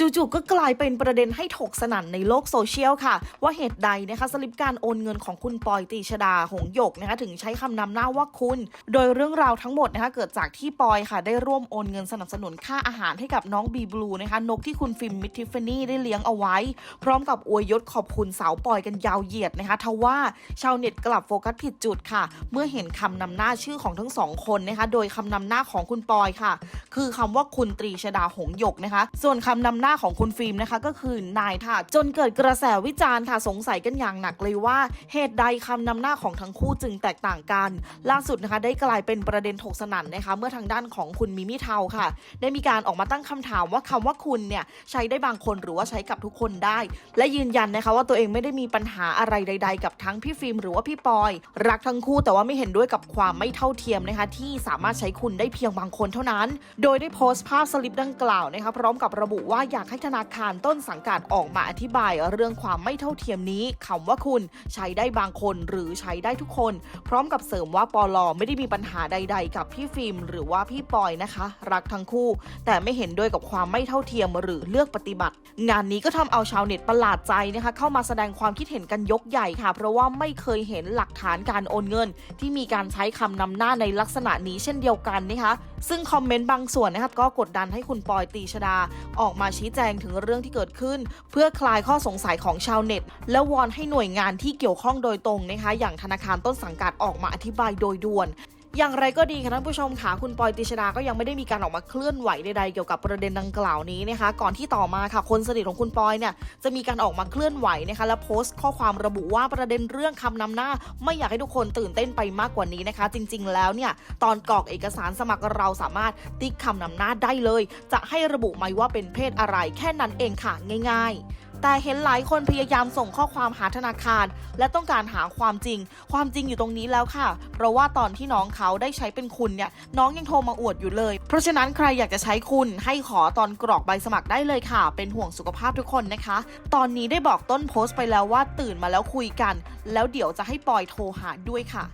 จู่ๆก็กลายเป็นประเด็นให้ถกสนั่นในโลกโซเชียลค่ะ ว่าเหตุใดนะคะสลิปการโอนเงินของคุณปอยตีชดาหงหยกนะคะถึงใช้คำนำหน้าว่าคุณ โดยเรื่องราวทั้งหมดนะคะเกิดจากที่ปอยค่ะได้ร่วมโอนเงินสนับสนุนค่าอาหารให้กับน้องบีบลูนะคะนกที่คุณฟิล์มมิททิฟฟานี่ได้เลี้ยงเอาไว้ พร้อมกับอวยยศขอบคุณสาวปอยกันยาวเหยียดนะคะทว่าชาวเน็ตกลับโฟกัสผิดจุดค่ะ เมื่อเห็นคำนำหน้าชื่อของทั้งสองคนนะคะโดยคำนำหน้าของคุณปอยค่ะ คือคำว่าคุณตรีชดาหงหยกนะคะ ส่วนคำนำหน้าของคุณฟิล์มนะคะก็คือนายค่ะ จนเกิดกระแสวิจารณ์ค่ะสงสัยกันอย่างหนักเลยว่าเหตุใดคำนำหน้าของทั้งคู่จึงแตกต่างกัน ล่าสุดนะคะได้กลายเป็นประเด็นถกสนั่นนะคะเมื่อทางด้านของคุณมิมิเทาค่ะ ได้มีการออกมาตั้งคำถามว่าคำว่าคุณเนี่ยใช้ได้บางคนหรือว่าใช้กับทุกคนได้ และยืนยันนะคะว่าตัวเองไม่ได้มีปัญหาอะไรใด ๆ กับทั้งพี่ฟิล์มหรือว่าพี่ปอย รักทั้งคู่แต่ว่าไม่เห็นด้วยกับความไม่เท่าเทียมนะคะที่สามารถใช้คุณได้เพียงบางคนเท่านั้น โดยได้โพสต์ภาพสลิปดังกล่าวนะคะพร้อมกับระบุว่าอยากให้ธนาคารต้นสังกัดออกมาอธิบายเรื่องความไม่เท่าเทียมนี้คำว่าคุณใช้ได้บางคนหรือใช้ได้ทุกคน พร้อมกับเสริมว่าปอลอไม่ได้มีปัญหาใด ๆ กับพี่ฟิล์มหรือว่าพี่ปอยนะคะ รักทั้งคู่ แต่ไม่เห็นด้วยกับความไม่เท่าเทียมหรือเลือกปฏิบัติ งานนี้ก็ทำเอาชาวเน็ตประหลาดใจนะคะ เข้ามาแสดงความคิดเห็นกันยกใหญ่ค่ะ เพราะว่าไม่เคยเห็นหลักฐานการโอนเงิน ที่มีการใช้คำนำหน้าในลักษณะนี้เช่นเดียวกันนะคะซึ่งคอมเมนต์บางส่วนนะคะก็กดดันให้คุณปอยตีชดาออกมาชี้แจงถึงเรื่องที่เกิดขึ้น เพื่อคลายข้อสงสัยของชาวเน็ต และวอนให้หน่วยงานที่เกี่ยวข้องโดยตรงนะคะ อย่างธนาคารต้นสังกัดออกมาอธิบายโดยด่วน อย่างไรก็ดีค่ะท่านผู้ชมค่ะคุณปอยติชดาก็ยังไม่ได้มีการออกมาเคลื่อนไหวใดๆเกี่ยวกับประเด็นดังกล่าวนี้นะคะ ก่อนที่ต่อมาค่ะคนสนิทของคุณปอยเนี่ยจะมีการออกมาเคลื่อนไหวนะคะ และโพสต์ข้อความระบุว่าประเด็นเรื่องคำนำหน้า ไม่อยากให้ทุกคนตื่นเต้นไปมากกว่านี้นะคะ จริง ๆ แล้วเนี่ยตอนกรอกเอกสารสมัครเราสามารถติ๊กคำนำหน้าได้เลย จะให้ระบุไหมว่าเป็นเพศอะไรแค่นั้นเองค่ะง่าย ๆ แต่เห็นหลายคนพยายามส่งข้อความหาธนาคาร และต้องการหาความจริง ความจริงอยู่ตรงนี้แล้วค่ะ เพราะว่าตอนที่น้องเขาได้ใช้เป็นคุณเนี่ย น้องยังโทรมาอวดอยู่เลย เพราะฉะนั้นใครอยากจะใช้คุณให้ขอตอนกรอกใบสมัครได้เลยค่ะ เป็นห่วงสุขภาพทุกคนนะคะ ตอนนี้ได้บอกต้นโพสต์ไปแล้วว่าตื่นมาแล้วคุยกัน แล้วเดี๋ยวจะให้ปอยโทรหาด้วยค่ะ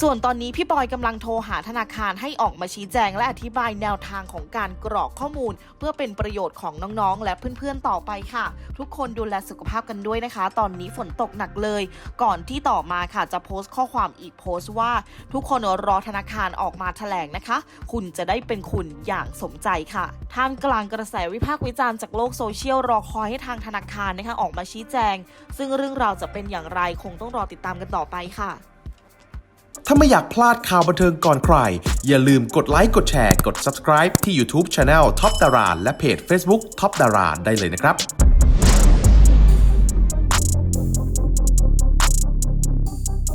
ส่วนตอนนี้พี่บอยกำลังโทรหาธนาคารให้ออกมาชี้แจงและอธิบายแนวทางของการกรอกข้อมูล เพื่อเป็นประโยชน์ของน้องๆ และเพื่อนๆต่อไปค่ะ ทุกคนดูแลสุขภาพกันด้วยนะคะ ตอนนี้ฝนตกหนักเลย ก่อนที่ต่อมาค่ะจะโพสต์ข้อความอีกโพสต์ว่า ทุกคนรอธนาคารออกมาแถลงนะคะ คุณจะได้เป็นคุณอย่างสมใจค่ะท่ามกลางกระแสวิพากษ์วิจารณ์จากโลกโซเชียลรอคอยให้ทางธนาคารนะคะออกมาชี้แจง ซึ่งเรื่องราวจะเป็นอย่างไรคงต้องรอติดตามกันต่อไปค่ะ ถ้าไม่อยากพลาดข่าวบันเทิงก่อนใคร อย่าลืมกดไลค์กดแชร์กด subscribe ที่ YouTube Channel Top ดาราและเพจ Facebook Top ดาราได้เลยนะครับ